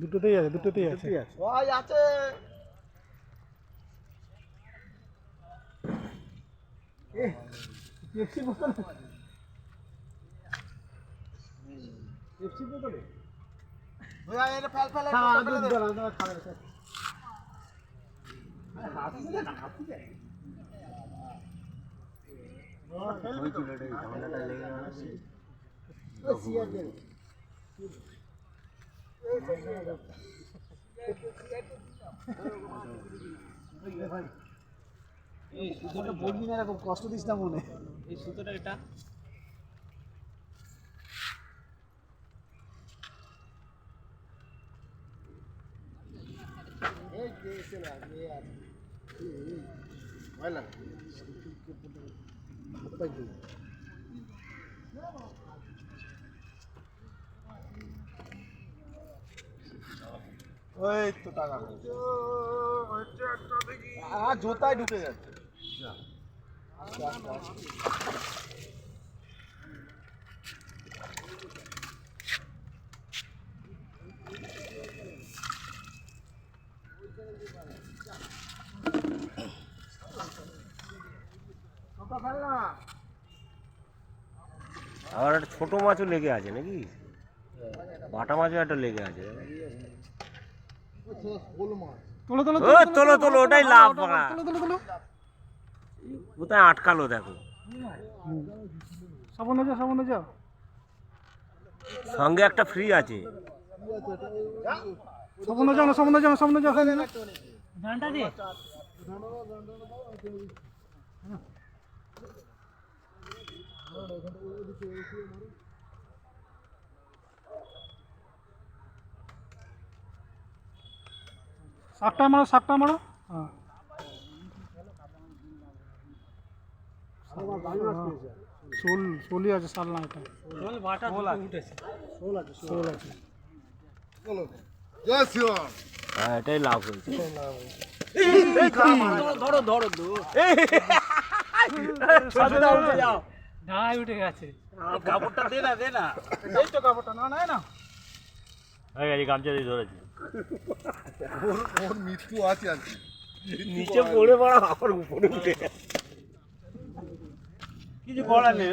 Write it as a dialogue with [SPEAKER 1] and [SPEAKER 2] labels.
[SPEAKER 1] দুটোতেই আছে দুটোতেই আছে।
[SPEAKER 2] ওই আছে।
[SPEAKER 1] পেপসি বোতল?
[SPEAKER 2] পেপসি বোতলে? ওই আয় এটা ফেল ফেল
[SPEAKER 1] হ্যাঁ
[SPEAKER 2] এটা ফেলে। দে। ওই সিয়ার দে। এই সুতোটা বলবি না এরকম কষ্ট দিস না মনে
[SPEAKER 3] এই সুতোটা এটা।
[SPEAKER 2] ভয় লাগে। ওই আর ঢুকে যাচ্ছে।
[SPEAKER 4] আবার একটা ছোট মাছও লেগে আছে নাকি বাটা মাছও একটা লেগে আছে।
[SPEAKER 1] তোলো তোলো
[SPEAKER 4] তোলো তোলো ওটাই লাভ কোথায় আটকালো দেখো।
[SPEAKER 1] যাও যাও।
[SPEAKER 4] সঙ্গে একটা ফ্রি আছে।
[SPEAKER 1] সাবনে যাও না সাবনে যাও সাবনে যাও সামনে যাও। শাকটা মারো শাকটা মারো। হ্যাঁ। শোল শোলই আছে শাল না এটা।
[SPEAKER 3] শোল বাটা উঠেছে।
[SPEAKER 1] শোল আছে
[SPEAKER 2] চলো। জয় শ্রীরাম।
[SPEAKER 4] হ্যাঁ এটাই লাভ হয়েছে।
[SPEAKER 3] ধরো ধরো ধরো ঢাই উঠে গেছে। কাপড়টা দে না দে না।
[SPEAKER 1] এই তো কাপড়টা না না না।
[SPEAKER 4] গামছা দিয়ে ধরেছি।
[SPEAKER 2] ওর ওর মৃত্যু আছে আর কি।
[SPEAKER 4] নিচে পড়ে পড়া আবার উপরে উঠে।
[SPEAKER 3] কিছু করার নেই